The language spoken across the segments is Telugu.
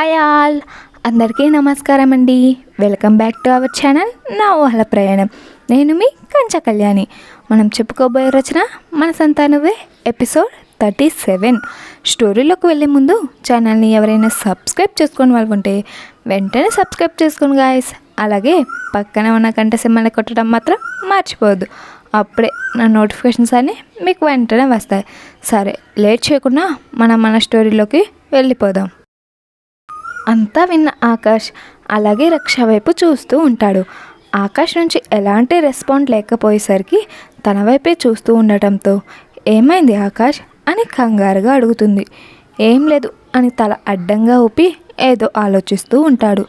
Hi all. అందరికీ నమస్కారం అండి. Welcome back to our channel నా ఊహల ప్రయాణం. నేను మీ కంచ కళ్యాణి. మనం చెప్పుకోబోయే రచన మన సంతానవే ఎపిసోడ్ థర్టీ సెవెన్. స్టోరీలోకి వెళ్ళే ముందు ఛానల్ని ఎవరైనా సబ్స్క్రైబ్ చేసుకొని వాళ్ళు ఉంటే వెంటనే సబ్స్క్రైబ్ చేసుకోండి గాయస్ అలాగే పక్కన ఉన్న గంట సిమ్మల్ని కొట్టడం మాత్రం మర్చిపోవద్దు. అప్పుడే నా నోటిఫికేషన్స్ అన్నీ మీకు వెంటనే వస్తాయి. సరే లేట్ చేయకుండా మనం మన స్టోరీలోకి వెళ్ళిపోదాం. అంతా విన్న ఆకాష్ అలాగే రక్ష వైపు చూస్తూ ఉంటాడు. ఆకాష్ నుంచి ఎలాంటి రెస్పాండ్ లేకపోయేసరికి తన వైపే చూస్తూ ఉండటంతో ఏమైంది ఆకాష్? అని కంగారుగా అడుగుతుంది. ఏం లేదు అని తల అడ్డంగా ఊపి ఏదో ఆలోచిస్తూ ఉంటాడు.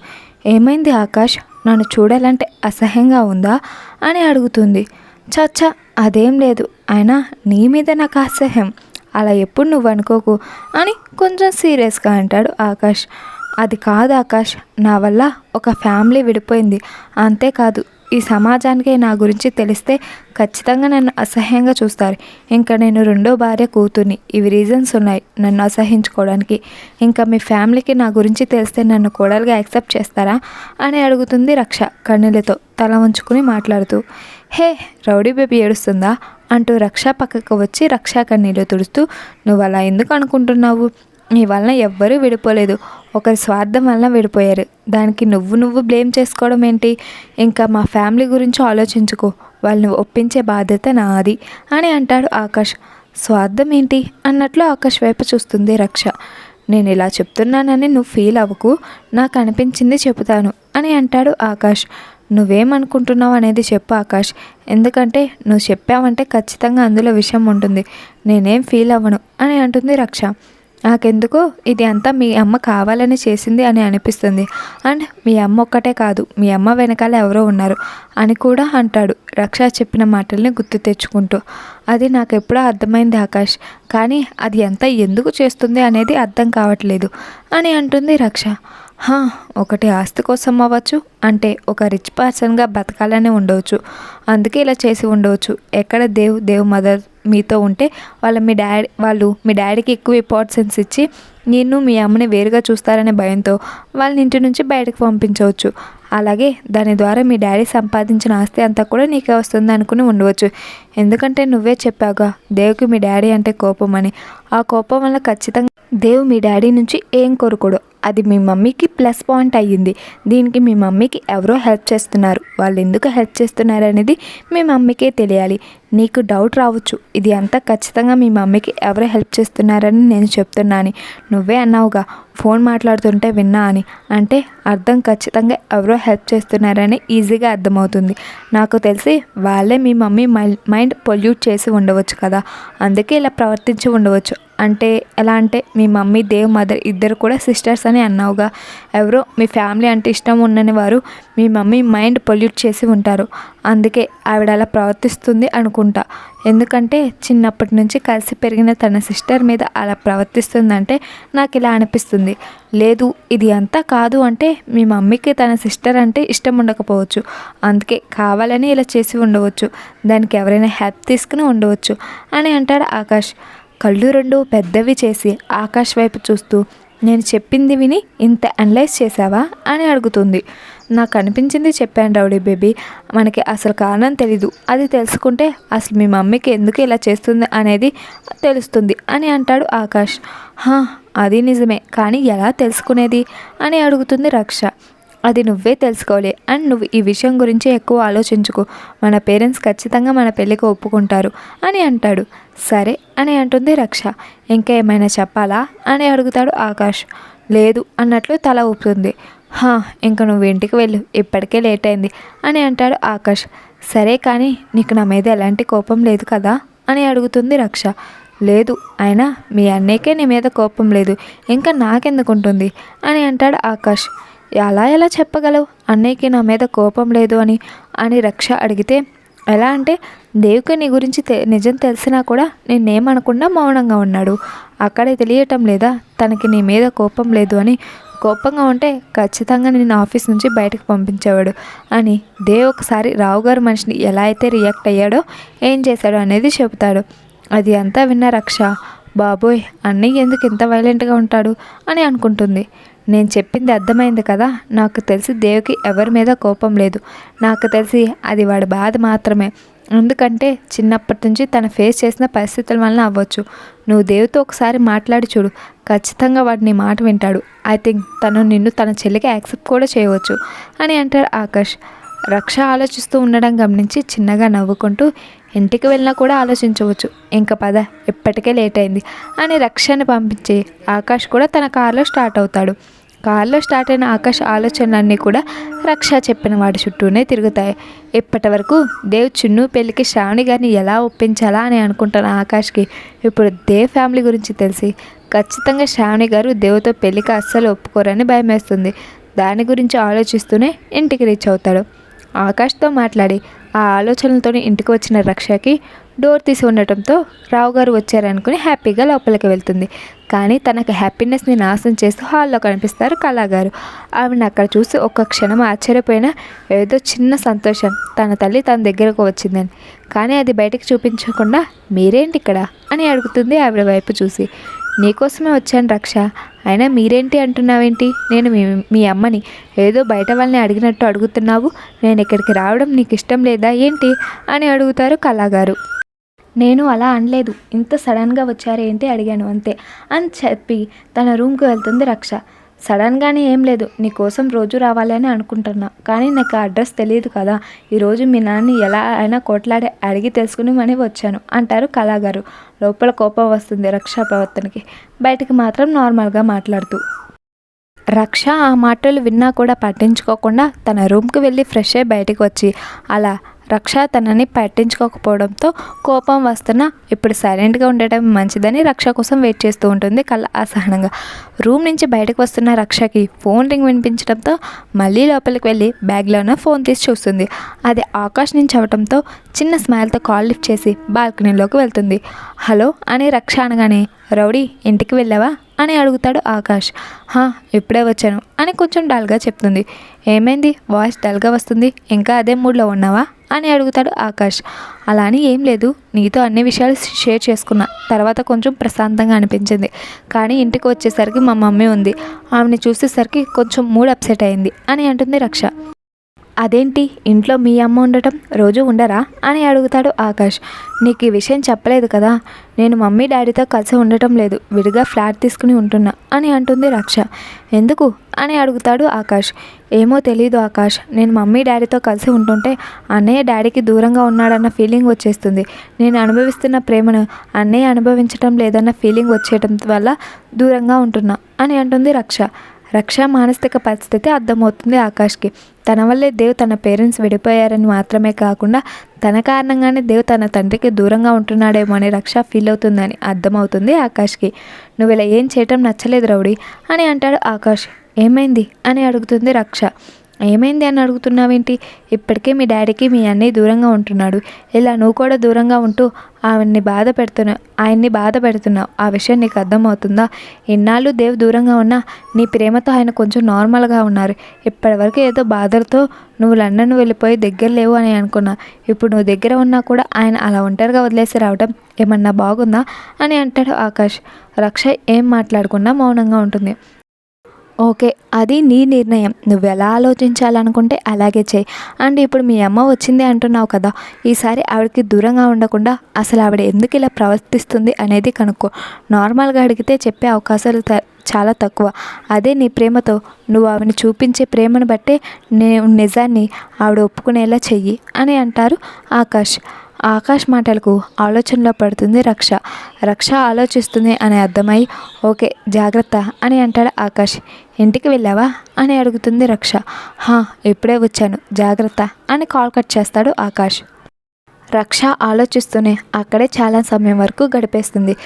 ఏమైంది ఆకాష్? నన్ను చూడాలంటే అసహ్యంగా ఉందా? అని అడుగుతుంది. చచ్చా అదేం లేదు. అయినా నీ మీద నాకు అసహ్యం. అలా ఎప్పుడు నువ్వు అనుకోకు అని కొంచెం సీరియస్గా అంటాడు ఆకాష్. అది కాదు ఆకాష్ నా వల్ల ఒక ఫ్యామిలీ విడిపోయింది. అంతేకాదు ఈ సమాజానికి నా గురించి తెలిస్తే ఖచ్చితంగా నన్ను అసహ్యంగా చూస్తారు. ఇంకా నేను రెండో భార్య కూతుర్ని. ఇవి రీజన్స్ ఉన్నాయి నన్ను అసహించుకోవడానికి. ఇంకా మీ ఫ్యామిలీకి నా గురించి తెలిస్తే నన్ను కోడలుగా యాక్సెప్ట్ చేస్తారా అని అడుగుతుంది రక్ష కన్నులతో తల ఉంచుకుని మాట్లాడుతూ. హే రౌడీ బేబీ ఏడుస్తుందా? అంటూ రక్ష పక్కకు వచ్చి రక్షా కన్నీళ్ళు తుడుస్తూ నువ్వు అలా ఎందుకు అనుకుంటున్నావు? నీ వలన ఎవ్వరూ విడిపోలేదు. ఒకరి స్వార్థం వలన విడిపోయారు. దానికి నువ్వు నువ్వు బ్లేమ్ చేసుకోవడం ఏంటి? ఇంకా మా ఫ్యామిలీ గురించి ఆలోచించుకో. వాళ్ళని ఒప్పించే బాధ్యత నాది అని అంటాడు ఆకాష్. స్వార్థం ఏంటి? అన్నట్లు ఆకాష్ వైపు చూస్తుంది రక్ష. నేను ఇలా చెప్తున్నానని నువ్వు ఫీల్ అవ్వకు. నాకు అనిపించింది చెబుతాను అని అంటాడు ఆకాష్. నువ్వేమనుకుంటున్నావు అనేది చెప్పు ఆకాష్. ఎందుకంటే నువ్వు చెప్పావంటే ఖచ్చితంగా అందులో విషయం ఉంటుంది. నేనేం ఫీల్ అవ్వను అని అంటుంది రక్ష. నాకెందుకో ఇది అంతా మీ అమ్మ కావాలని చేసింది అని అనిపిస్తుంది. అండ్ మీ అమ్మ ఒక్కటే కాదు మీ అమ్మ వెనకాల ఎవరో ఉన్నారు అని కూడా అంటాడు రక్ష చెప్పిన మాటల్ని గుర్తు తెచ్చుకుంటూ. అది నాకు ఎప్పుడో అర్థమైంది ఆకాష్ కానీ అది ఎంత ఎందుకు చేస్తుంది అనేది అర్థం కావట్లేదు అని అంటుంది రక్ష. హా ఒకటి ఆస్తి కోసం అవ్వచ్చు అంటే ఒక రిచ్ పర్సన్గా బతకాలని ఉండవచ్చు. అందుకే ఇలా చేసి ఉండవచ్చు. ఎక్కడ దేవ్ దేవ్ మదర్ మీతో ఉంటే వాళ్ళ మీ డాడీ వాళ్ళు మీ డాడీకి ఎక్కువ ఇంపార్టెన్స్ ఇచ్చి నిన్ను మీ అమ్మని వేరుగా చూస్తారనే భయంతో వాళ్ళని ఇంటి నుంచి బయటకు పంపించవచ్చు. అలాగే దాని ద్వారా మీ డాడీ సంపాదించిన ఆస్తి అంతా కూడా నీకే వస్తుంది అనుకుని ఉండవచ్చు. ఎందుకంటే నువ్వే చెప్పావుగా దేవుకి మీ డాడీ అంటే కోపం అని ఆ కోపం వల్ల ఖచ్చితంగా దేవు మీ డాడీ నుంచి ఏం కోరుకోడు. అది మీ మమ్మీకి ప్లస్ పాయింట్ అయ్యింది. దీనికి మీ మమ్మీకి ఎవరో హెల్ప్ చేస్తున్నారు. వాళ్ళు ఎందుకు హెల్ప్ చేస్తున్నారు అనేది మీ మమ్మీకే తెలియాలి. నీకు డౌట్ రావచ్చు. ఇది అంతా ఖచ్చితంగా మీ మమ్మీకి ఎవరో హెల్ప్ చేస్తున్నారని నేను చెప్తున్నాను. నువ్వే అన్నావుగా ఫోన్ మాట్లాడుతుంటే విన్నా అని. అంటే అర్థం ఖచ్చితంగా ఎవరో హెల్ప్ చేస్తున్నారని ఈజీగా అర్థమవుతుంది. నాకు తెలిసి వాళ్ళే మీ మమ్మీ మై మైండ్ పొల్యూట్ చేసి ఉండవచ్చు కదా. అందుకే ఇలా ప్రవర్తించి ఉండవచ్చు. అంటే ఎలా అంటే మీ మమ్మీ దేవ్ మదర్ ఇద్దరు కూడా సిస్టర్స్ అని అన్నావుగా. ఎవరో మీ ఫ్యామిలీ అంటే ఇష్టం ఉండని వారు మీ మమ్మీ మైండ్ పొల్యూట్ చేసి ఉంటారు. అందుకే ఆవిడ అలా ప్రవర్తిస్తుంది అనుకుంటా. ఎందుకంటే చిన్నప్పటి నుంచి కలిసి పెరిగిన తన సిస్టర్ మీద అలా ప్రవర్తిస్తుందంటే నాకు ఇలా అనిపిస్తుంది. లేదు ఇది అంతా కాదు అంటే మీ మమ్మీకి తన సిస్టర్ అంటే ఇష్టం ఉండకపోవచ్చు. అందుకే కావాలని ఇలా చేసి ఉండవచ్చు. దానికి ఎవరైనా హెల్ప్ తీసుకుని ఉండవచ్చు అని అంటాడు ఆకాష్. కళ్ళు రెండు పెద్దవి చేసి ఆకాష్ వైపు చూస్తూ నేను చెప్పింది విని ఇంత అనలైజ్ చేసావా అని అడుగుతుంది. నాకు అనిపించింది చెప్పాను రౌడీ బేబీ. మనకి అసలు కారణం తెలీదు. అది తెలుసుకుంటే అసలు మీ మమ్మీకి ఎందుకు ఇలా చేస్తుంది అనేది తెలుస్తుంది అని అంటాడు ఆకాష్ హా అది నిజమే. కానీ ఎలా తెలుసుకునేది? అని అడుగుతుంది రక్ష. అది నువ్వే తెలుసుకోవాలి అండ్ నువ్వు ఈ విషయం గురించి ఎక్కువ ఆలోచించుకో. మన పేరెంట్స్ ఖచ్చితంగా మన పెళ్ళికి ఒప్పుకుంటారు అని అంటాడు. సరే అని అంటుంది రక్ష. ఇంకా ఏమైనా చెప్పాలా? అని అడుగుతాడు ఆకాష్. లేదు అన్నట్లు తల ఊపుతుంది. హా ఇంక నువ్వు ఇంటికి వెళ్ళు. ఇప్పటికే లేట్ అయింది అని అంటాడు ఆకాష్. సరే కానీ నీకు నా మీద ఎలాంటి కోపం లేదు కదా? అని అడుగుతుంది రక్ష. లేదు అయినా మీ అన్నయ్యకే నీ మీద కోపం లేదు. ఇంకా నాకెందుకుంటుంది? అని అంటాడు ఆకాష్. అలా ఎలా చెప్పగలవు? అన్నయ్యకి నా మీద కోపం లేదు అని అని రక్ష అడిగితే ఎలా అంటే దేవుకి నీ గురించి తె నిజం తెలిసినా కూడా నేనేమనకుండా మౌనంగా ఉన్నాడు. అక్కడే తెలియటం లేదా? తనకి నీ మీద కోపం లేదు అని. కోపంగా ఉంటే ఖచ్చితంగా నేను ఆఫీస్ నుంచి బయటకు పంపించేవాడు అని. దేవ్ ఒకసారి రావు గారు మనిషిని ఎలా అయితే రియాక్ట్ అయ్యాడో ఏం చేశాడో అనేది చెబుతాడు. అది అంతా విన్న రక్ష బాబోయ్ అన్నయ్య ఎందుకు ఇంత వైలెంట్గా ఉంటాడు? అని అనుకుంటుంది. నేను చెప్పింది అర్థమైంది కదా. నాకు తెలిసి దేవుకి ఎవరి మీద కోపం లేదు. నాకు తెలిసి అది వాడి బాధ మాత్రమే. ఎందుకంటే చిన్నప్పటి నుంచి తను ఫేస్ చేసిన పరిస్థితుల వలన అవ్వచ్చు. నువ్వు దేవుతో ఒకసారి మాట్లాడి చూడు. ఖచ్చితంగా వాడు నీ మాట వింటాడు. ఐ థింక్ తను నిన్ను తన చెల్లికి యాక్సెప్ట్ కూడా చేయవచ్చు అని అంటాడు ఆకాష్. రక్ష ఆలోచిస్తూ ఉండడం గమనించి చిన్నగా నవ్వుకుంటూ ఇంటికి వెళ్ళినా కూడా ఆలోచించవచ్చు. ఇంక పద ఇప్పటికే లేట్ అయింది అని రక్షని పంపించి ఆకాష్ కూడా తన కారులో స్టార్ట్ అవుతాడు. కారులో స్టార్ట్ అయిన ఆకాష్ ఆలోచనలన్నీ కూడా రక్ష చెప్పిన వాడి చుట్టూనే తిరుగుతాయి. ఇప్పటి వరకు దేవ్ చిన్ను పెళ్ళికి శ్రావణి గారిని ఎలా ఒప్పించాలా అని అనుకుంటున్న ఆకాష్కి. ఇప్పుడు దేవ్ ఫ్యామిలీ గురించి తెలిసి ఖచ్చితంగా శ్రావణి గారు దేవుతో పెళ్ళికి అస్సలు ఒప్పుకోరని భయమేస్తుంది. దాని గురించి ఆలోచిస్తూనే ఇంటికి రీచ్ అవుతాడు. ఆకాష్తో మాట్లాడి ఆ ఆలోచనలతో ఇంటికి వచ్చిన రక్షకి డోర్ తీసి ఉండటంతో రావు గారు వచ్చారనుకుని హ్యాపీగా లోపలికి వెళ్తుంది. కానీ తనకు హ్యాపీనెస్ని నాశనం చేస్తూ హాల్లో కనిపిస్తారు కళాగారు. ఆమెను అక్కడ చూసి ఒక్క క్షణం ఆశ్చర్యపోయిన ఏదో చిన్న సంతోషం తన తల్లి తన దగ్గరకు వచ్చిందని. కానీ అది బయటకు చూపించకుండా మీరేంటి ఇక్కడ? అని అడుగుతుంది ఆవిడ వైపు చూసి. నీకోసమే వచ్చాను రక్ష. అయినా మీరేంటి అంటున్నావేంటి? నేను మీ మీ అమ్మని. ఏదో బయట వాళ్ళని అడిగినట్టు అడుగుతున్నావు. నేను ఇక్కడికి రావడం నీకు ఇష్టం లేదా? ఏంటి? అని అడుగుతారు కళాగారు. నేను అలా అనలేదు. ఇంత సడన్గా వచ్చారేంటి? అడిగాను అంతే. అని చెప్పి తన రూమ్కి వెళ్తుంది రక్ష. సడన్గానే ఏం లేదు నీకోసం రోజు రావాలని అనుకుంటున్నా. కానీ నాకు అడ్రస్ తెలియదు కదా. ఈరోజు మీ నాన్నని ఎలా అయినా కొట్లాడి అడిగి తెలుసుకునిమని వచ్చాను అంటారు కళాగారు. లోపల కోపం వస్తుంది రక్షా ప్రవర్తనకి బయటకు మాత్రం నార్మల్గా మాట్లాడుతూ. రక్ష ఆ మాటలు విన్నా కూడా పట్టించుకోకుండా తన రూమ్కి వెళ్ళి ఫ్రెష్ అయ్యి బయటకు వచ్చి అలా రక్ష తనని పట్టించుకోకపోవడంతో కోపం వస్తున్నా ఇప్పుడు సైలెంట్గా ఉండటం మంచిదని రక్ష కోసం వెయిట్ చేస్తూ ఉంటుంది కళ్ళ అసహనంగా. రూమ్ నుంచి బయటకు వస్తున్న రక్షకి ఫోన్ రింగ్ వినిపించడంతో మళ్ళీ లోపలికి వెళ్ళి బ్యాగ్లోనే ఫోన్ తీసి చూస్తుంది. అది ఆకాష్ నుంచి అవడంతో చిన్న స్మైల్తో కాల్ లిఫ్ట్ చేసి బాల్కనీలోకి వెళ్తుంది. హలో అని రక్ష అనగానే రౌడీ ఇంటికి వెళ్ళావా? అని అడుగుతాడు ఆకాష్. హా ఇప్పుడే వచ్చాను అని కొంచెం డల్గా చెప్తుంది. ఏమైంది? వాయిస్ డల్గా వస్తుంది. ఇంకా అదే మూడ్లో ఉన్నావా? అని అడుగుతాడు ఆకాష్. అలా అని ఏం లేదు. నీతో అన్ని విషయాలు షేర్ చేసుకున్నా. తర్వాత కొంచెం ప్రశాంతంగా అనిపించింది. కానీ ఇంటికి వచ్చేసరికి మా మమ్మీ ఉంది. ఆమెని చూసేసరికి కొంచెం మూడ్ అప్సెట్ అయింది అని అంటుంది రక్ష. అదేంటి? ఇంట్లో మీ అమ్మ ఉండటం? రోజు ఉండరా? అని అడుగుతాడు ఆకాష్. నీకు ఈ విషయం చెప్పలేదు కదా? నేను మమ్మీ డాడీతో కలిసి ఉండటం లేదు. విడిగా ఫ్లాట్ తీసుకుని ఉంటున్నా అని అంటుంది రక్ష. ఎందుకు? అని అడుగుతాడు ఆకాష్. ఏమో తెలీదు ఆకాష్. నేను మమ్మీ డాడీతో కలిసి ఉంటుంటే అన్నయ్య డాడీకి దూరంగా ఉన్నాడన్న ఫీలింగ్ వచ్చేస్తుంది. నేను అనుభవిస్తున్న ప్రేమను అన్నయ్య అనుభవించడం లేదన్న ఫీలింగ్ వచ్చేయటం వల్ల దూరంగా ఉంటున్నా అని అంటుంది రక్ష. రక్ష మానసిక పరిస్థితి అర్థమవుతుంది ఆకాష్కి. తన వల్లే దేవ్ తన పేరెంట్స్ విడిపోయారని మాత్రమే కాకుండా తన కారణంగానే దేవ్ తన తండ్రికి దూరంగా ఉంటున్నాడేమో అని రక్ష ఫీల్ అవుతుందని అర్థమవుతుంది ఆకాష్కి. నువ్వు ఇలా ఏం చేయటం నచ్చలేదు రౌడీ అని అంటాడు ఆకాష్. ఏమైంది? అని అడుగుతుంది రక్ష. ఏమైంది అని అడుగుతున్నావేంటి? ఇప్పటికే మీ డాడీకి మీ అన్నయ్య దూరంగా ఉంటున్నాడు. ఇలా నువ్వు కూడా దూరంగా ఉంటూ ఆవిడ్ని బాధ పెడుతున్నావు ఆయన్ని బాధ పెడుతున్నావు. ఆ విషయం నీకు అర్థమవుతుందా? ఇన్నాళ్ళు దేవ్ దూరంగా ఉన్నా నీ ప్రేమతో ఆయన కొంచెం నార్మల్గా ఉన్నారు. ఇప్పటివరకు ఏదో బాధలతో నువ్వు లండన్ వెళ్ళిపోయి దగ్గర లేవు అని అనుకున్నా. ఇప్పుడు నువ్వు దగ్గర ఉన్నా కూడా ఆయన అలా ఒంటరిగా వదిలేసి రావడం ఏమన్నా బాగుందా? అని అంటాడు ఆకాష్. రక్ష ఏం మాట్లాడకుండా మౌనంగా ఉంటుంది. ఓకే అది నీ నిర్ణయం. నువ్వు ఎలా ఆలోచించాలనుకుంటే అలాగే చేయి. అండ్ ఇప్పుడు మీ అమ్మ వచ్చింది అంటున్నావు కదా ఈసారి ఆవిడకి దూరంగా ఉండకుండా అసలు ఆవిడ ఎందుకు ఇలా ప్రవర్తిస్తుంది అనేది కనుక్కో. నార్మల్గా అడిగితే చెప్పే అవకాశాలు చాలా తక్కువ. అదే నీ ప్రేమతో నువ్వు ఆవిడని చూపించే ప్రేమను బట్టే నేను నిజాన్ని ఆవిడ ఒప్పుకునేలా చెయ్యి అని అంటారు ఆకాష్. ఆకాష్ మాటలకు ఆలోచనలో పడుతుంది రక్ష. రక్ష ఆలోచిస్తుంది అని అర్థమై ఓకే జాగ్రత్త అని అంటాడు ఆకాష్. ఇంటికి వెళ్ళావా? అని అడుగుతుంది రక్ష. హా ఇప్పుడే వచ్చాను. జాగ్రత్త అని కాల్ కట్ చేస్తాడు ఆకాష్. రక్ష ఆలోచిస్తూనే అక్కడే చాలా సమయం వరకు గడిపేస్తుంది.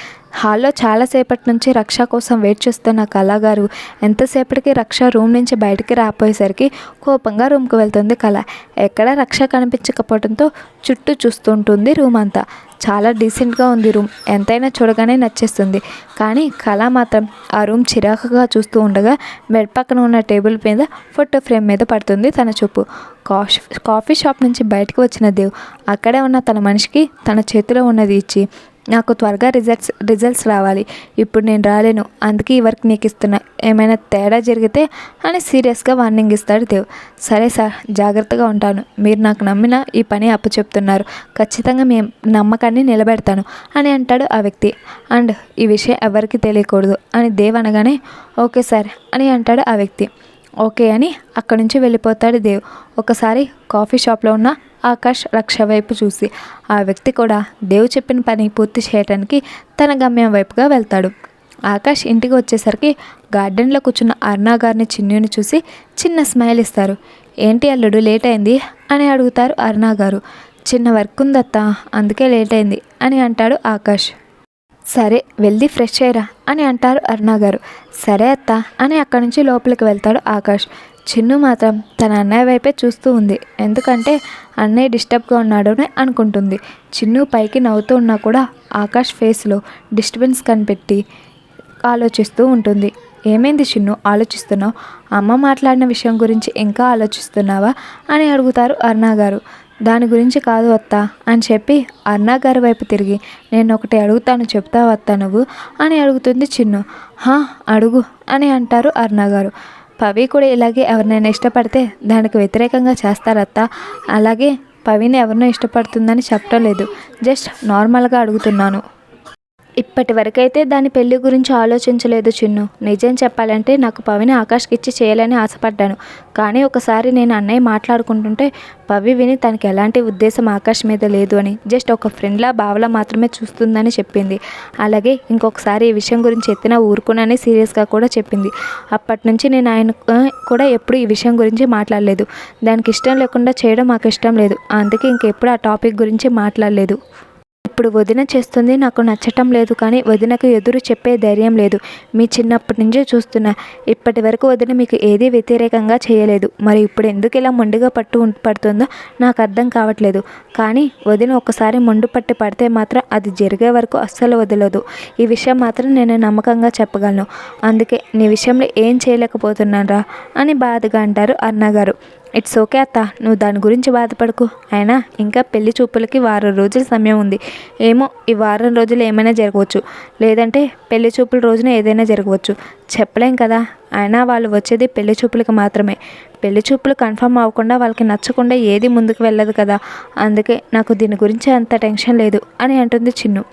హాల్లో చాలాసేపటి నుంచి రక్ష కోసం వెయిట్ చేస్తున్న కళాగారు ఎంతసేపటికి రక్ష రూమ్ నుంచి బయటికి రాపోయేసరికి కోపంగా రూమ్కి వెళ్తుంది కళ. ఎక్కడ రక్ష కనిపించకపోవడంతో చుట్టూ చూస్తుంటుంది రూమ్ అంతా. చాలా డీసెంట్గా ఉంది రూమ్. ఎంతైనా చూడగానే నచ్చేస్తుంది. కానీ కళ మాత్రం ఆ రూమ్ చిరాకుగా చూస్తూ ఉండగా బెడ్ పక్కన ఉన్న టేబుల్ మీద ఫోటో ఫ్రేమ్ మీద పడుతుంది తన చూపు. కాఫీ కాఫీ షాప్ నుంచి బయటకు వచ్చిన దేవ్ అక్కడే ఉన్న తన మనిషికి తన చేతిలో ఉన్నది ఇచ్చి నాకు త్వరగా రిజల్ట్స్ రిజల్ట్స్ రావాలి. ఇప్పుడు నేను రాలేను. అందుకే ఈ వర్క్ నీకు ఇస్తున్నా. ఏమైనా తేడా జరిగితే అని సీరియస్గా వార్నింగ్ ఇస్తాడు దేవ్. సరే సార్ జాగ్రత్తగా ఉంటాను. మీరు నాకు నమ్మిన ఈ పని అప్పు చెప్తున్నారు ఖచ్చితంగా మేము నమ్మకాన్ని నిలబెడతాను అని అంటాడు ఆ వ్యక్తి. అండ్ ఈ విషయం ఎవరికి తెలియకూడదు అని దేవ్ అనగానే ఓకే సార్ అని అంటాడు ఆ వ్యక్తి. ఓకే అని అక్కడి నుంచి వెళ్ళిపోతాడు దేవ్. ఒకసారి కాఫీ షాప్లో ఉన్న ఆకాష్ రక్ష వైపు చూసి ఆ వ్యక్తి కూడా దేవ్ చెప్పిన పని పూర్తి చేయడానికి తన గమ్యం వైపుగా వెళ్తాడు. ఆకాష్ ఇంటికి వచ్చేసరికి గార్డెన్లో కూర్చున్న అర్ణా గారిని చిన్నుని చూసి చిన్న స్మైల్ ఇస్తారు. ఏంటి అల్లుడు లేట్ అయింది? అని అడుగుతారు అర్ణా గారు. చిన్న వర్క్ ఉందత్తా అందుకే లేట్ అయింది అని అంటాడు ఆకాష్. సరే వెళ్ళి ఫ్రెష్ అయ్యరా అని అంటారు అరుణ గారు. సరే అత్త అని అక్కడి నుంచి లోపలికి వెళ్తాడు ఆకాష్. చిన్ను మాత్రం తన అన్నయ్య వైపే చూస్తూ ఉంది. ఎందుకంటే అన్నయ్య డిస్టర్బ్గా ఉన్నాడు అని అనుకుంటుంది. చిన్ను పైకి నవ్వుతూ ఉన్నా కూడా ఆకాష్ ఫేస్లో డిస్టర్బెన్స్ కనిపెట్టి ఆలోచిస్తూ ఉంటుంది. ఏమైంది చిన్ను ఆలోచిస్తున్నావు? అమ్మ మాట్లాడిన విషయం గురించి ఇంకా ఆలోచిస్తున్నావా? అని అడుగుతారు అరుణ గారు. దాని గురించి కాదు అత్త అని చెప్పి అరుణ గారి వైపు తిరిగి నేను ఒకటి అడుగుతాను చెప్తావు అత్త నువ్వు? అని అడుగుతుంది చిన్ను. హా అడుగు అని అంటారు అర్ణా గారు. పవి కూడా ఇలాగే ఎవరినైనా ఇష్టపడితే దానికి వ్యతిరేకంగా చేస్తారత్త అలాగే పవిని ఎవరినో ఇష్టపడుతుందని చెప్పడం లేదు. జస్ట్ నార్మల్గా అడుగుతున్నాను. ఇప్పటి వరకైతే దాని పెళ్ళి గురించి ఆలోచించలేదు చిన్ను. నిజం చెప్పాలంటే నాకు పవిని ఆకాష్కి ఇచ్చి చేయాలని ఆశపడ్డాను. కానీ ఒకసారి నేను అన్నయ్య మాట్లాడుకుంటుంటే పవి విని తనకి ఎలాంటి ఉద్దేశం ఆకాష్ మీద లేదు అని జస్ట్ ఒక ఫ్రెండ్లా బావలా మాత్రమే చూస్తుందని చెప్పింది. అలాగే ఇంకొకసారి ఈ విషయం గురించి ఎత్తినా ఊరుకునని సీరియస్గా కూడా చెప్పింది. అప్పటి నుంచి నేను ఆయన కూడా ఎప్పుడు ఈ విషయం గురించి మాట్లాడలేదు. దానికి ఇష్టం లేకుండా చేయడం మాకు ఇష్టం లేదు. అందుకే ఇంకెప్పుడు ఆ టాపిక్ గురించి మాట్లాడలేదు. ఇప్పుడు వదిన చేస్తుంది నాకు నచ్చటం లేదు కానీ వదినకు ఎదురు చెప్పే ధైర్యం లేదు. మీ చిన్నప్పటి నుంచే చూస్తున్నా. ఇప్పటి వరకు వదిన మీకు ఏదీ వ్యతిరేకంగా చేయలేదు. మరి ఇప్పుడు ఎందుకు ఇలా మొండిగా పట్టు పడుతుందో నాకు అర్థం కావట్లేదు. కానీ వదిన ఒకసారి మొండు పట్టి పడితే మాత్రం అది జరిగే వరకు అస్సలు వదలదు. ఈ విషయం మాత్రం నేను నమ్మకంగా చెప్పగలను. అందుకే నీ విషయంలో ఏం చేయలేకపోతున్నాను రా అని బాధగా అంటారు అన్నగారు. ఇట్స్ ఓకే అత్త. నువ్వు దాని గురించి బాధపడకు. అయినా ఇంకా పెళ్ళి చూపులకి వారం రోజుల సమయం ఉంది. ఏమో ఈ వారం రోజులు ఏమైనా జరగవచ్చు. లేదంటే పెళ్ళి చూపుల రోజున ఏదైనా జరగవచ్చు. చెప్పలేం కదా. అయినా వాళ్ళు వచ్చేది పెళ్ళి చూపులకి మాత్రమే. పెళ్ళి చూపులు కన్ఫర్మ్ అవ్వకుండా వాళ్ళకి నచ్చకుండా ఏది ముందుకు వెళ్ళదు కదా. అందుకే నాకు దీని గురించి అంత టెన్షన్ లేదు అని అంటుంది చిన్ను.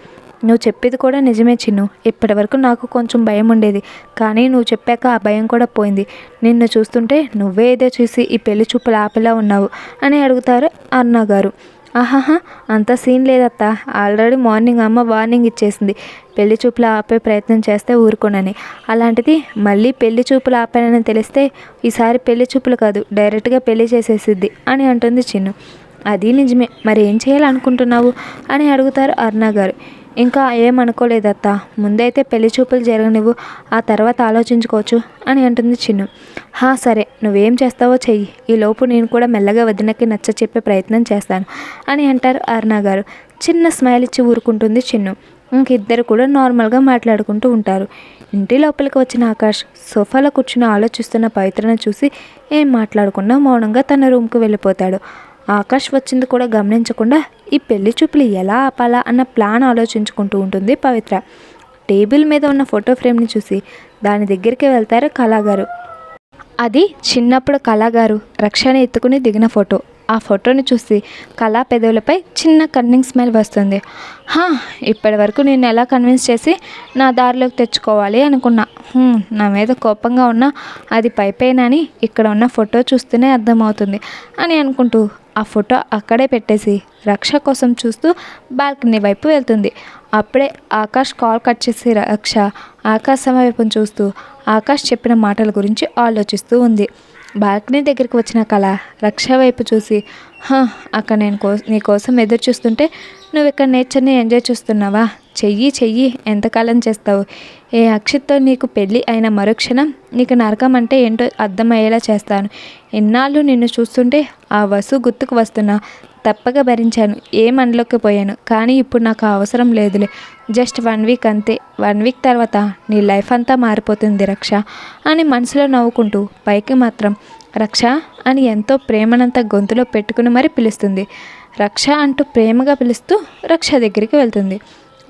నువ్వు చెప్పేది కూడా నిజమే చిన్ను. ఇప్పటి వరకు నాకు కొంచెం భయం ఉండేది. కానీ నువ్వు చెప్పాక ఆ భయం కూడా పోయింది. నిన్ను చూస్తుంటే నువ్వే ఏదో చూసి ఈ పెళ్ళి చూపులు ఆపేలా ఉన్నావు అని అడుగుతారు అన్న గారు ఆహాహా అంత సీన్ లేదత్త. ఆల్రెడీ మార్నింగ్ అమ్మ వార్నింగ్ ఇచ్చేసింది. పెళ్ళి చూపులు ఆపే ప్రయత్నం చేస్తే ఊరుకోనని. అలాంటిది మళ్ళీ పెళ్ళి చూపులు ఆపానని తెలిస్తే ఈసారి పెళ్ళి చూపులు కాదు డైరెక్ట్గా పెళ్ళి చేసేసిద్ది అని అంటుంది చిన్ను. అది నిజమే. మరి ఏం చేయాలనుకుంటున్నావు? అని అడుగుతారు అరుణ గారు ఇంకా ఏమనుకోలేదత్త. ముందైతే పెళ్ళి చూపులు జరగనివ్వు ఆ తర్వాత ఆలోచించుకోవచ్చు అని అంటుంది చిన్ను. హా సరే నువ్వేం చేస్తావో చెయ్యి. ఈ లోపు నేను కూడా మెల్లగా వదినకి నచ్చ చెప్పే ప్రయత్నం చేస్తాను అని అంటారు అరుణ గారు. చిన్న స్మైల్ ఇచ్చి ఊరుకుంటుంది చిన్ను. ఇంకిద్దరు కూడా నార్మల్గా మాట్లాడుకుంటూ ఉంటారు. ఇంటి లోపలికి వచ్చిన ఆకాష్ సోఫాలో కూర్చుని ఆలోచిస్తున్న పవిత్రను చూసి ఏం మాట్లాడకుండా మౌనంగా తన రూమ్కి వెళ్ళిపోతాడు. ఆకాష్ వచ్చింది కూడా గమనించకుండా ఈ పెళ్ళి చూపులు ఎలా ఆపాలా? అన్న ప్లాన్ ఆలోచించుకుంటూ ఉంటుంది పవిత్ర. టేబుల్ మీద ఉన్న ఫోటో ఫ్రేమ్ని చూసి దాని దగ్గరికి వెళ్తారు కళాగారు? అది చిన్నప్పుడు కళాగారు రక్షణ ఎత్తుకుని దిగిన ఫోటో. ఆ ఫోటోని చూసి కళా పెదవులపై చిన్న కన్నింగ్ స్మెల్ వస్తుంది. హా ఇప్పటి వరకు నేను ఎలా కన్విన్స్ చేసి నా దారిలోకి తెచ్చుకోవాలి అనుకున్నా. నా మీద కోపంగా ఉన్నా అది పైపైనని ఇక్కడ ఉన్న ఫోటో చూస్తూనే అర్థమవుతుంది అని అనుకుంటూ ఆ ఫోటో అక్కడే పెట్టేసి రక్ష కోసం చూస్తూ బాల్కనీ వైపు వెళ్తుంది. అప్పుడే ఆకాష్ కాల్ కట్ చేసి రక్ష ఆకాశం వైపు చూస్తూ ఆకాష్ చెప్పిన మాటల గురించి ఆలోచిస్తూ ఉంది. బాల్కనీ దగ్గరికి వచ్చిన కళ రక్ష వైపు చూసి అక్కడ నేను కో నీ కోసం ఎదురు చూస్తుంటే నువ్వు ఇక్కడ నేచర్ని ఎంజాయ్ చూస్తున్నావా? చెయ్యి చెయ్యి ఎంతకాలం చేస్తావు? ఏ అక్షిత్తో నీకు పెళ్ళి అయిన మరుక్షణం నీకు నరకం అంటే ఏంటో అర్థమయ్యేలా చేస్తాను. ఇన్నాళ్ళు నిన్ను చూస్తుంటే ఆ వసు గుర్తుకు వస్తున్నా. తప్పక భరించాను. ఏం పోయాను? కానీ ఇప్పుడు నాకు అవసరం లేదులే. జస్ట్ వన్ వీక్ అంతే. వన్ వీక్ తర్వాత నీ లైఫ్ అంతా మారిపోతుంది రక్ష అని మనసులో నవ్వుకుంటూ పైకి మాత్రం రక్ష అని ఎంతో ప్రేమనంత గొంతులో పెట్టుకుని మరి పిలుస్తుంది. రక్ష అంటూ ప్రేమగా పిలుస్తూ రక్ష దగ్గరికి వెళ్తుంది.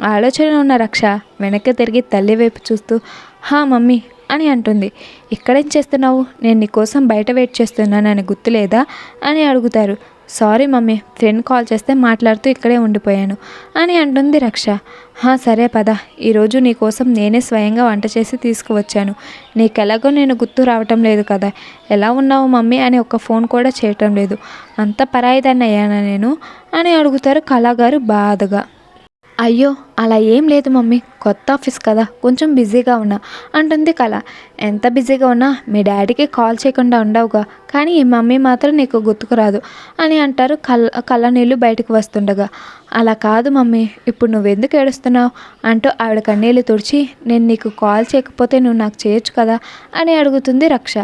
ఆలోచనలో ఉన్న రక్ష వెనక్కి తిరిగి తల్లి వైపు చూస్తూ హా మమ్మీ అని అంటుంది. ఇక్కడేం చేస్తున్నావు? నేను నీకోసం బయట వెయిట్ చేస్తున్నానని గుర్తులేదా? అని అడుగుతారు. సారీ మమ్మీ ఫ్రెండ్ కాల్ చేస్తే మాట్లాడుతూ ఇక్కడే ఉండిపోయాను అని అంటుంది రక్ష. "హా, సరే పద. ఈరోజు నీకోసం నేనే స్వయంగా వంట చేసి తీసుకువచ్చాను. నీకెలాగో నేను గుర్తు రావటం లేదు కదా. ఎలా ఉన్నావు మమ్మీ? అని ఒక ఫోన్ కూడా చేయటం లేదు. అంత పరాయిదాన్ని అయ్యానా నేను? అని అడుగుతారు కళాగారు బాధగా. అయ్యో అలా ఏం లేదు మమ్మీ. కొత్త ఆఫీస్ కదా. కొంచెం బిజీగా ఉన్నా. అంటుంది కళ. ఎంత బిజీగా ఉన్నా మీ డాడీకి కాల్ చేయకుండా ఉండవుగా. కానీ ఈ మమ్మీ మాత్రం నీకు గుర్తుకురాదు అని అంటారు కళ్ళ కళ్ళ నీళ్ళు బయటకు వస్తుండగా. అలా కాదు మమ్మీ. ఇప్పుడు నువ్వెందుకు ఏడుస్తున్నావు? అంటూ ఆవిడ కన్నీళ్ళు తుడిచి నేను నీకు కాల్ చేయకపోతే నువ్వు నాకు చేయొచ్చు కదా? అని అడుగుతుంది రక్ష.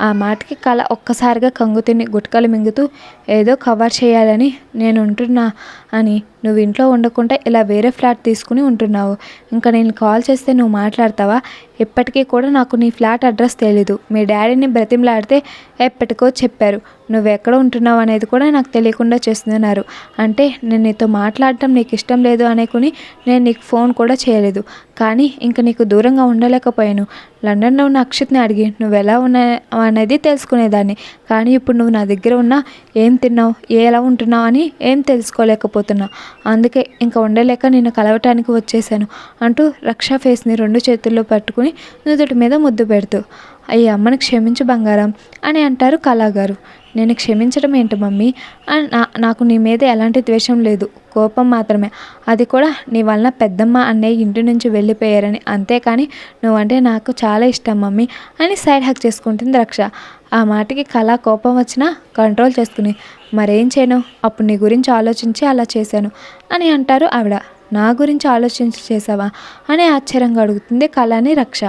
ఆ మాటకి కళ ఒక్కసారిగా కంగుతిని గుట్కలు మింగుతూ ఏదో కవర్ చేయాలని నేను ఉంటున్నా అని నువ్వు ఇంట్లో ఉండకుండా ఇలా వేరే ఫ్లాట్ తీసుకుని ఉంటున్నావు. ఇంకా నేను కాల్ చేస్తే నువ్వు మాట్లాడతావా? ఇప్పటికీ కూడా నాకు నీ ఫ్లాట్ అడ్రస్ తెలీదు. మీ డాడీని బ్రతిమలాడితే ఎప్పటికో చెప్పారు. నువ్వు ఎక్కడ ఉంటున్నావు అనేది కూడా నాకు తెలియకుండా చేస్తున్నారు. అంటే నేను నీతో మాట్లాడటం నీకు ఇష్టం లేదు అనేకుని నేను నీకు ఫోన్ కూడా చేయలేదు. కానీ ఇంక నీకు దూరంగా ఉండలేకపోయాను. లండన్లో ఉన్న అక్షిత్ని అడిగి నువ్వు ఎలా ఉన్నావు? అనేది తెలుసుకునేదాన్ని. కానీ ఇప్పుడు నువ్వు నా దగ్గర ఉన్నా ఏం తిన్నావు? ఎలా ఉంటున్నావు అని ఏం తెలుసుకోలేకపోతున్నా. అందుకే ఇంకా ఉండలేక నిన్ను కలవటానికి వచ్చేసాను అంటూ రక్షా ఫేస్ని రెండు చేతుల్లో పట్టుకుని నుదుటి మీద ముద్దు పెడుతూ అయ్యి అమ్మని క్షమించు బంగారం అని అంటారు కళాగారు. నేను క్షమించడం ఏంటి మమ్మీ? నా నాకు నీ మీద ఎలాంటి ద్వేషం లేదు. కోపం మాత్రమే. అది కూడా నీ వలన పెద్దమ్మ అన్నయ్య ఇంటి నుంచి వెళ్ళిపోయారని. అంతేకాని నువ్వంటే నాకు చాలా ఇష్టం మమ్మీ అని సైడ్ హక్ చేసుకుంటుంది రక్ష. ఆ మాటకి కళ కోపం వచ్చినా కంట్రోల్ చేసుకుని మరేం చేయను? అప్పుడు నీ గురించి ఆలోచించి అలా చేశాను అని అంటారు ఆవిడ. నా గురించి ఆలోచించి చేసావా అని ఆశ్చర్యంగా అడుగుతుంది కళని రక్ష.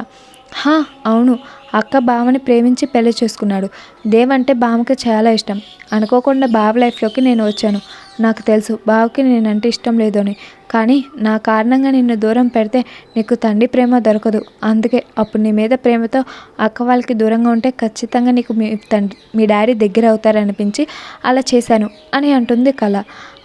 హా అవును. అక్క బావని ప్రేమించి పెళ్ళి చేసుకున్నాడు. దేవ్ అంటే బావకి చాలా ఇష్టం. అనుకోకుండా బావ లైఫ్లోకి నేను వచ్చాను. నాకు తెలుసు బావకి నేనంటే ఇష్టం లేదు అని కానీ నా కారణంగా నిన్ను దూరం పెడితే నీకు తండ్రి ప్రేమ దొరకదు. అందుకే అప్పుడు నీ మీద ప్రేమతో అక్క వాళ్ళకి దూరంగా ఉంటే ఖచ్చితంగా నీకు మీ తండ్రి మీ డాడీ దగ్గర అవుతారనిపించి అలా చేశాను అని అంటుంది కళ.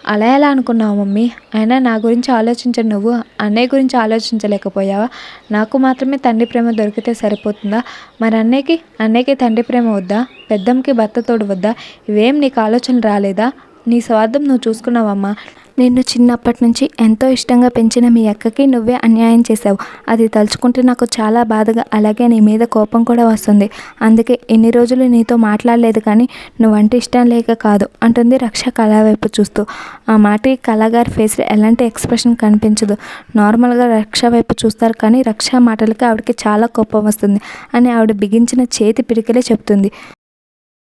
అలా ఎలా అనుకున్నావు మమ్మీ? అయినా నా గురించి ఆలోచించను నువ్వు. అన్నయ్య గురించి ఆలోచించలేకపోయావా? నాకు మాత్రమే తండ్రి ప్రేమ దొరికితే సరిపోతుందా? మరి అన్నయ్యకి? అన్నయ్యకి తండ్రి ప్రేమ వద్దా? పెద్దమ్మకి భర్త తోడు వద్దా? ఇవేం నీకు ఆలోచన రాలేదా? నీ స్వార్థం నువ్వు చూసుకున్నావమ్మా. నిన్ను చిన్నప్పటి నుంచి ఎంతో ఇష్టంగా పెంచిన మీ అక్కకి నువ్వే అన్యాయం చేశావు. అది తలుచుకుంటే నాకు చాలా బాధగా అలాగే నీ మీద కోపం కూడా వస్తుంది. అందుకే ఎన్ని రోజులు నీతో మాట్లాడలేదు కానీ నువ్వంటే ఇష్టం లేక కాదు అంటుంది రక్ష కళ వైపు చూస్తూ. ఆ మాటకి కళాగారి ఫేస్లో ఎలాంటి ఎక్స్ప్రెషన్ కనిపించదు. నార్మల్గా రక్ష వైపు చూస్తారు కానీ రక్ష మాటలకి ఆవిడకి చాలా కోపం వస్తుంది అని ఆవిడ బిగించిన చేతి పిడికలే చెప్తుంది.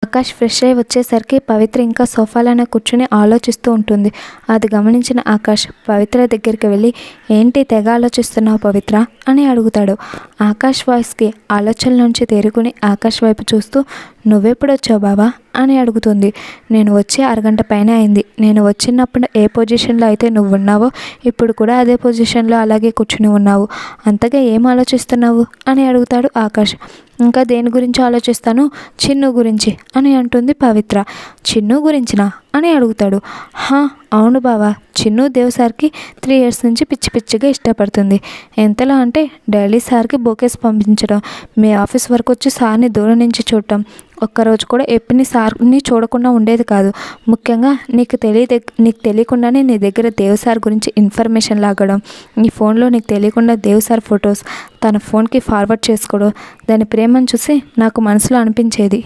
ఆకాష్ ఫ్రెష్ అయి వచ్చేసరికి పవిత్ర ఇంకా సోఫాలోనే కూర్చుని ఆలోచిస్తూ ఉంటుంది. అది గమనించిన ఆకాష్ పవిత్ర దగ్గరికి వెళ్ళి ఏంటి తెగ ఆలోచిస్తున్నావు పవిత్ర? అని అడుగుతాడు. ఆకాష్ వాయిస్కి ఆలోచనల నుంచి తేరుకుని ఆకాష్ వైపు చూస్తూ నువ్వెప్పుడు వచ్చావు బావా? అని అడుగుతుంది. నేను వచ్చి అరగంట పైన అయింది. నేను వచ్చినప్పుడు ఏ పొజిషన్లో అయితే నువ్వు ఉన్నావో ఇప్పుడు కూడా అదే పొజిషన్లో అలాగే కూర్చుని ఉన్నావు. అంతగా ఏం ఆలోచిస్తున్నావు? అని అడుగుతాడు ఆకాష్. ఇంకా దేని గురించి ఆలోచిస్తాను? చిన్ను గురించి అని అంటుంది పవిత్ర. చిన్ను గురించినా? అని అడుగుతాడు. హా అవును బావా చిన్ను దేవ్ సార్కి త్రీ ఇయర్స్ నుంచి పిచ్చి పిచ్చిగా ఇష్టపడుతుంది. ఎంతలా అంటే డైలీ సార్కి బోకేస్ పంపించడం. మీ ఆఫీస్ వరకు వచ్చి సార్ని దూరం నుంచి చూడటం. ఒక్కరోజు కూడా ఎప్పుడు సార్ని చూడకుండా ఉండేది కాదు. ముఖ్యంగా నీకు తెలియ నీకు తెలియకుండానే నీ దగ్గర దేవ్ సార్ గురించి ఇన్ఫర్మేషన్ లాగడం. నీ ఫోన్లో నీకు తెలియకుండా దేవ్ సార్ ఫొటోస్ తన ఫోన్కి ఫార్వర్డ్ చేసుకోవడం. దాని ప్రేమను చూసి నాకు మనసులో అనిపించేది.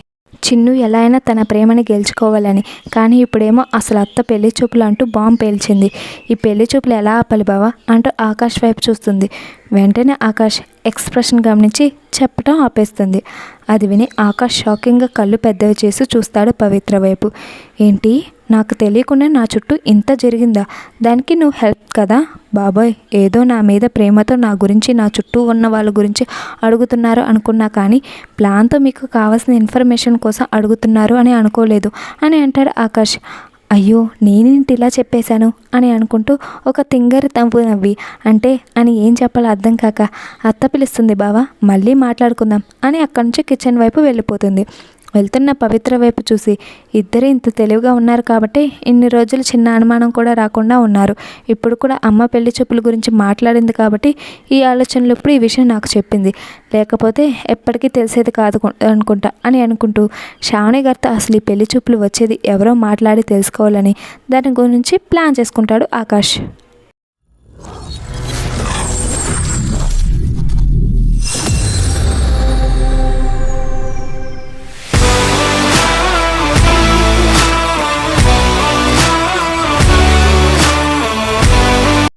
చిన్ను ఎలా అయినా తన ప్రేమని గెలుచుకోవాలని. కానీ ఇప్పుడేమో అసలు అత్త పెళ్ళి చూపులు అంటూ బాంబు పేల్చింది. ఈ పెళ్ళి చూపులు ఎలా ఆపాలి బావా? అంటూ ఆకాష్ వైపు చూస్తుంది. వెంటనే ఆకాష్ ఎక్స్ప్రెషన్ గమనించి చెప్పటం ఆపేస్తుంది. అది విని ఆకాష్ షాకింగ్గా కళ్ళు పెద్దవి చేసి చూస్తాడు పవిత్ర వైపు. ఏంటి? నాకు తెలియకుండా నా చుట్టూ ఇంత జరిగిందా? దానికి నువ్వు హెల్ప్ కదా? బాబాయ్ ఏదో నా మీద ప్రేమతో నా గురించి నా చుట్టూ ఉన్న వాళ్ళ గురించి అడుగుతున్నారు అనుకున్నా కానీ ప్లాన్తో మీకు కావాల్సిన ఇన్ఫర్మేషన్ కోసం అడుగుతున్నారు అని అనుకోలేదు అని అంటాడు ఆకాష్. అయ్యో నేనేంటి ఇలా చెప్పేశాను అని అనుకుంటూ ఒక తింగరి తంపు నవ్వి అంటే అని ఏం చెప్పాలో అర్థం కాక అత్త పిలుస్తుంది బావా మళ్ళీ మాట్లాడుకుందాం అని అక్కడి నుంచి కిచెన్ వైపు వెళ్ళిపోతుంది. వెళ్తున్న పవిత్ర వైపు చూసి ఇద్దరు ఇంత తెలివిగా ఉన్నారు కాబట్టి ఇన్ని రోజులు చిన్న అనుమానం కూడా రాకుండా ఉన్నారు. ఇప్పుడు కూడా అమ్మ పెళ్ళి చూపుల గురించి మాట్లాడింది కాబట్టి ఈ ఆలోచనలు ఇప్పుడు ఈ విషయం నాకు చెప్పింది. లేకపోతే ఎప్పటికీ తెలిసేది కాదు అనుకుంటా అని అనుకుంటూ శ్రావణి గారితో అసలు ఈ పెళ్ళి చూపులు వచ్చేది ఎవరో మాట్లాడి తెలుసుకోవాలని దాని గురించి ప్లాన్ చేసుకుంటాడు ఆకాష్.